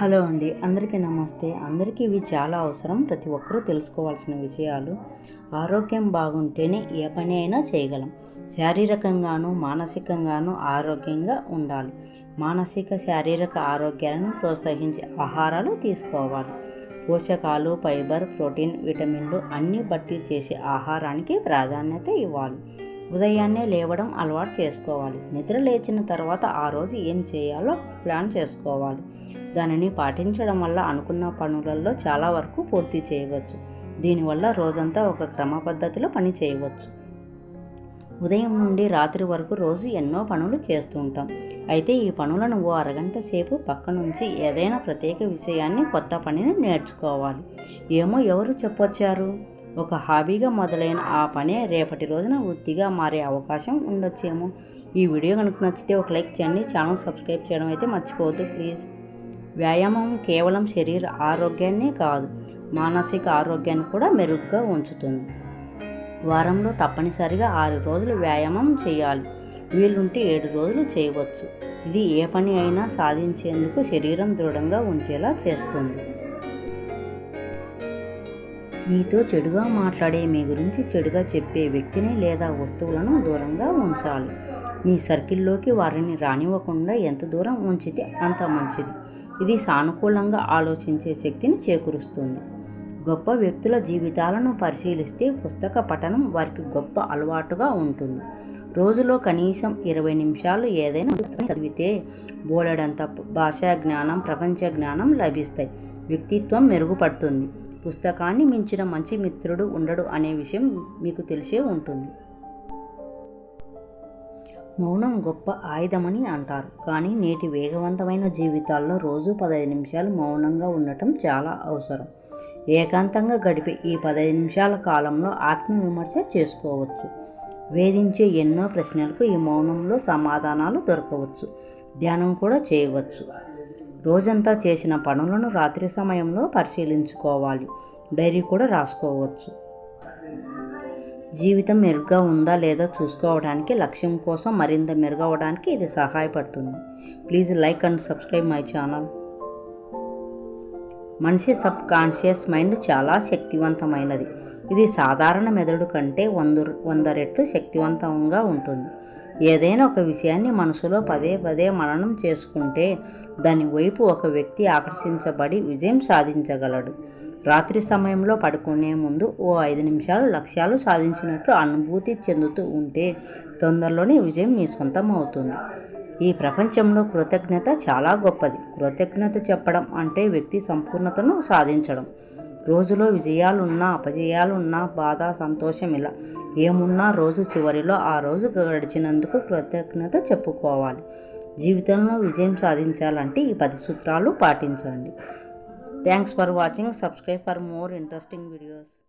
Hello అండి అందరికీ నమస్తే. అందరికీ ఇవి చాలా అవసరం. ప్రతి ఒక్కరూ తెలుసుకోవాల్సిన విషయాలు. ఆరోగ్యం బాగుంటేనే ఏ పని అయినా చేయగలం. శారీరకంగాను మానసికంగాను ఆరోగ్యంగా ఉండాలి. మానసిక శారీరక ఆరోగ్యాలను ప్రోత్సహించే ఆహారాలు తీసుకోవాలి. పోషకాలు ఫైబర్ ప్రోటీన్ విటమిన్లు అన్నీ భర్తీ చేసే ఆహారానికి ప్రాధాన్యత ఇవ్వాలి. ఉదయాన్నే లేవడం అలవాటు చేసుకోవాలి. నిద్ర లేచిన తర్వాత ఆ రోజు ఏం చేయాలో ప్లాన్ చేసుకోవాలి. దానిని పాటించడం వల్ల అనుకున్న పనులలో చాలా వరకు పూర్తి చేయవచ్చు. దీనివల్ల రోజంతా ఒక క్రమ పద్ధతిలో పని చేయవచ్చు. ఉదయం నుండి రాత్రి వరకు రోజు ఎన్నో పనులు చేస్తూ ఉంటాం. అయితే ఈ పనులను ఓ అరగంట సేపు పక్క నుంచి ఏదైనా ప్రత్యేక విషయాన్ని కొత్త పనిని నేర్చుకోవాలి. ఏమో ఎవరు చెప్పొచ్చారు? ఒక హాబీగా మొదలైన ఆ పనే రేపటి రోజున వృత్తిగా మారే అవకాశం ఉండొచ్చేమో. ఈ వీడియో కనుక నచ్చితే ఒక లైక్ చేయండి. ఛానల్ సబ్స్క్రైబ్ చేయడం అయితే మర్చిపోవద్దు ప్లీజ్. వ్యాయామం కేవలం శరీర ఆరోగ్యాన్నే కాదు మానసిక ఆరోగ్యాన్ని కూడా మెరుగ్గా ఉంచుతుంది. వారంలో తప్పనిసరిగా ఆరు రోజులు వ్యాయామం చేయాలి. వీలుంటే ఏడు రోజులు చేయవచ్చు. ఇది ఏ పని అయినా సాధించేందుకు శరీరం దృఢంగా ఉంచేలా చేస్తుంది. మీతో చెడుగా మాట్లాడే మీ గురించి చెడుగా చెప్పే వ్యక్తిని లేదా వస్తువులను దూరంగా ఉంచాలి. మీ సర్కిల్లోకి వారిని రానివ్వకుండా ఎంత దూరం ఉంచితే అంత మంచిది. ఇది సానుకూలంగా ఆలోచించే శక్తిని చేకూరుస్తుంది. గొప్ప వ్యక్తుల జీవితాలను పరిశీలిస్తే పుస్తక పఠనం వారికి గొప్ప అలవాటుగా ఉంటుంది. రోజులో కనీసం ఇరవై నిమిషాలు ఏదైనా పుస్తకం చదివితే బోలెడంత భాషా జ్ఞానం ప్రపంచ జ్ఞానం లభిస్తాయి. వ్యక్తిత్వం మెరుగుపడుతుంది. పుస్తకాన్ని మించిన మంచి మిత్రుడు ఉండడు అనే విషయం మీకు తెలిసే ఉంటుంది. మౌనం గొప్ప ఆయుధమని అంటారు. కానీ నేటి వేగవంతమైన జీవితాల్లో రోజు పదహైదు నిమిషాలు మౌనంగా ఉండటం చాలా అవసరం. ఏకాంతంగా గడిపే ఈ పదహైదు నిమిషాల కాలంలో ఆత్మవిమర్శ చేసుకోవచ్చు. వేధించే ఎన్నో ప్రశ్నలకు ఈ మౌనంలో సమాధానాలు దొరకవచ్చు. ధ్యానం కూడా చేయవచ్చు. రోజంతా చేసిన పనులను రాత్రి సమయంలో పరిశీలించుకోవాలి. డైరీ కూడా రాసుకోవచ్చు. జీవితం మెరుగ్గా ఉందా లేదా చూసుకోవడానికి లక్ష్యం కోసం మరింత మెరుగవడానికి ఇది సహాయపడుతుంది. Please like and subscribe my channel. మనిషి సబ్ కాన్షియస్ మైండ్ చాలా శక్తివంతమైనది. ఇది సాధారణ మెదడు కంటే వంద వంద రెట్లు శక్తివంతంగా ఉంటుంది. ఏదైనా ఒక విషయాన్ని మనసులో పదే పదే మననం చేసుకుంటే దాని వైపు ఒక వ్యక్తి ఆకర్షించబడి విజయం సాధించగలడు. రాత్రి సమయంలో పడుకునే ముందు ఓ ఐదు నిమిషాలు లక్ష్యాలు సాధించినట్లు అనుభూతి చెందుతూ ఉంటే తొందరలోనే విజయం మీ సొంతం అవుతుంది. ఈ ప్రపంచంలో కృతజ్ఞత చాలా గొప్పది. కృతజ్ఞత చెప్పడం అంటే వ్యక్తి సంపూర్ణతను సాధించడం. రోజులో విజయాలున్నా అపజయాలున్నా బాధ సంతోషం ఇలా ఏమున్నా రోజు చివరిలో ఆ రోజు గడిచినందుకు కృతజ్ఞత చెప్పుకోవాలి. జీవితంలో విజయం సాధించాలంటే ఈ పది సూత్రాలు పాటించండి. Thanks for watching subscribe for more interesting videos